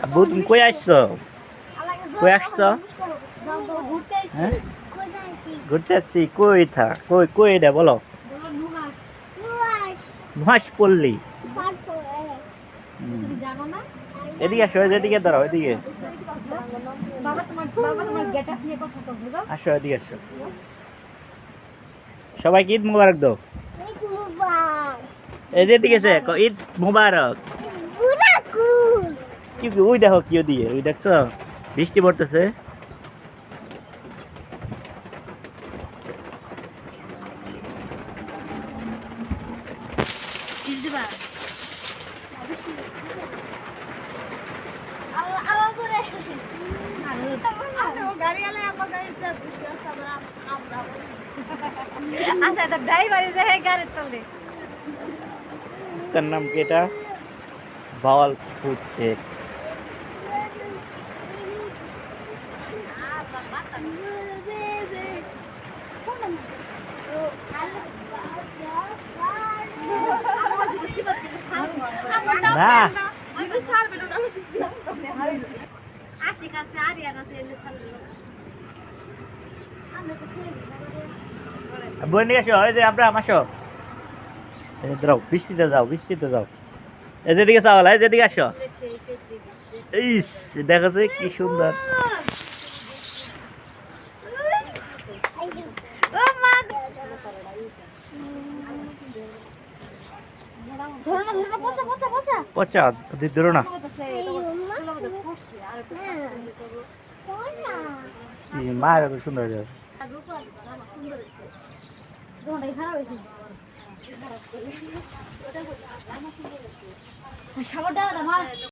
আব্বু তুমি কই আসছো? কই আসছো? হ্যাঁ? ঘুরতে আসছি। কই থা? কই কই এটা বলো? মহাস পল্লী। এদিকে আসো এদিকে দাঁড়াও এদিকে। আসো এদিকে আসো। সবাইকে ঈদ মুবারক দাও। এদিকে আছে, ঈদ মুবারক। কি ওই দেখো কি ওদিকে ওই দেখছ? বৃষ্টি পড়তেছে। আচ্ছা এটা ড্রাইভার যে হে গাড়ি চলে। তার নাম কি এটা? বাওয়াল ফুড চেক না আশিক আছে বোন নিয়ে আসো, এই যে আমরা আসো। এই যে বৃষ্টিতে যাও বৃষ্টিতে যাও। এই যেদিকে চাওয়ালা, এই যেদিকে আসো। ইস, দেখো কি সুন্দর ধরো না ধরো না পচা ওদের ধরো না। মায়ের এত সুন্দর হয়ে যাবে